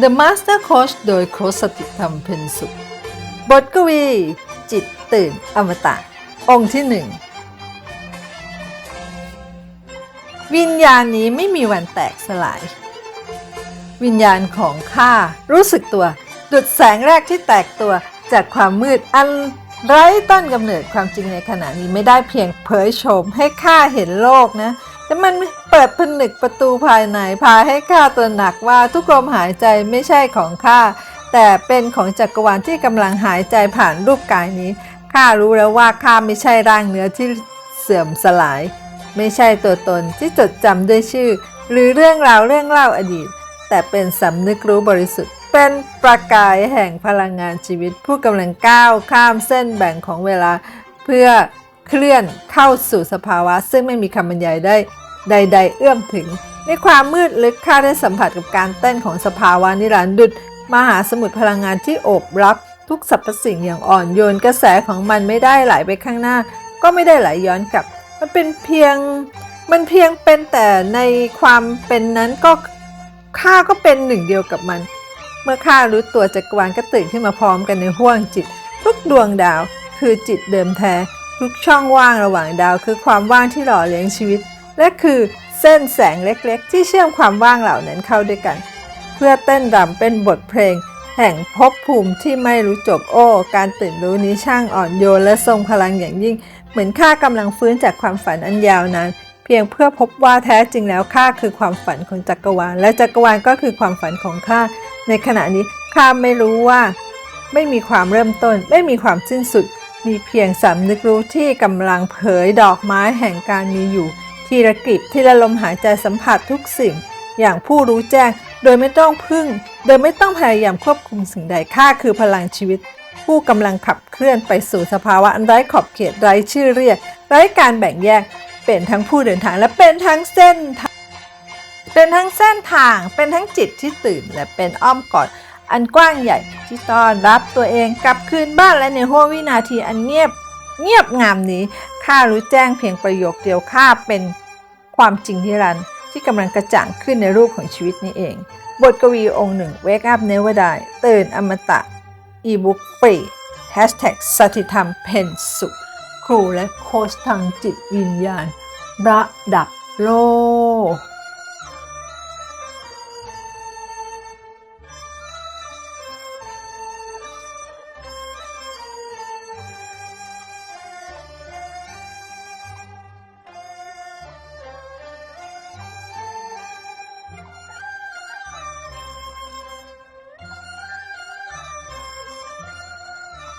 The Master Coach โดยโคสติธรรมเพ็ญสุข บทกวี จิตตื่นอมตะ องค์ที่หนึ่ง วิญญาณนี้ไม่มีวันแตกสลาย วิญญาณของข้ารู้สึกตัว ดุดแสงแรกที่แตกตัวจากความมืดอันไร้ต้นกำเนิดความจริงในขณะนี้ไม่ได้เพียงเผยโฉมให้ข้าเห็นโลกนะ แต่มันเปิดผนึกประตูภายในพาให้ข้าตระหนักว่าทุกลมหายใจไม่ใช่ของข้าแต่เป็นของจักรวาลที่กำลังหายใจผ่านรูปกายนี้ข้ารู้แล้วว่าข้าไม่ใช่ร่างเนื้อที่เสื่อมสลาย ไม่ใช่ตัวตนที่จดจำด้วยชื่อ หรือเรื่องราวเรื่องเล่าอดีต แต่เป็นสำนึกรู้บริสุทธิ์เป็นประกายแห่งพลังงานชีวิต ผู้กำลังก้าวข้ามเส้นแบ่งของเวลา เพื่อเคลื่อนเข้าสู่สภาวะ ซึ่งไม่มีคำบรรยายได้ ใด ๆ เอื้อมถึง ในความมืดลึกข้าได้สัมผัสกับการเต้นของสภาวะนิรันดุดมหาสมุทรพลังงานที่โอบรับ ทุกสรรพสิ่งอย่างอ่อนโยนกระแสของมันไม่ได้ไหลไปข้างหน้า ก็ไม่ได้ไหลย้อนกลับ มันเป็นเพียง มันเพียงเป็นแต่ในความเป็นนั้นก็ข้าก็เป็นหนึ่งเดียวกับมัน เมื่อข้ารู้ตัวจักรวาลก็ตื่นขึ้นมาพร้อมกันในห้วงจิต ทุกดวงดาวคือจิตเดิมแท้ ทุกช่องว่างระหว่างดาวคือความว่างที่หล่อเลี้ยงชีวิต และคือเส้นแสงเล็กๆ ที่เชื่อมความว่างเหล่านั้นเข้าด้วยกัน เพื่อเต้นรำเป็นบทเพลง แห่งภพภูมิที่ไม่รู้จบโอ้ การตื่นรู้นี้ช่างอ่อนโยนและทรงพลังอย่างยิ่ง เหมือนข้ากำลังฟื้นจากความฝันอันยาวนานเพียงเพื่อพบว่าแท้จริงแล้วข้าคือความฝันของจักรวาล และจักรวาลก็คือความฝันของข้าในขณะนี้ข้าไม่รู้ว่า ไม่มีความเริ่มต้น ไม่มีความสิ้นสุด มีเพียงสำนึกรู้ที่กำลังเผยดอกไม้แห่งการมีอยู่ ทีละกลีบทีละลมหายใจสัมผัสทุกสิ่ง อย่างผู้รู้แจ้งโดยไม่ต้องพึ่ง โดยไม่ต้องพยายามควบคุมสิ่งใดข้าคือพลังชีวิต ผู้กำลังขับเคลื่อนไปสู่สภาวะอันไร้ขอบเขตไร้ชื่อเรียกไร้การแบ่งแยก เป็นทั้งผู้เดินทางและเป็นทั้งเส้นทางเป็นทั้งเส้นทางเป็นทั้งจิตที่ตื่นและเป็นอ้อมกอดอันกว้างใหญ่ที่ต้อนรับตัวเองกลับคืนบ้านและในห้วงวินาทีอันเงียบ เงียบงามนี้ข้ารู้แจ้งเพียงประโยคเดียวข้าเป็น ความจริงที่รันที่กำลังกระจ่างขึ้นในรูปของชีวิตนี้เอง บทกวีองค์หนึ่ง Wake up never die ตื่นอมตะ อีบุ๊กฟรี Hashtag สถิธรรมเพนสุข ครูและโค้ชทางจิตวิญญาณ ระดับโลก